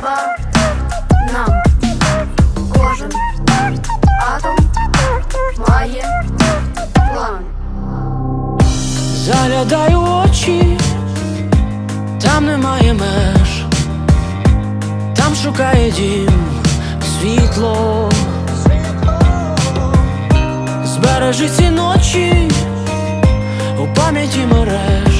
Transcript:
треба нам. Кожен атом має план. заглядаю очі, там немає меж, там шукає дім світло, збережи ці ночі у пам'яті мереж,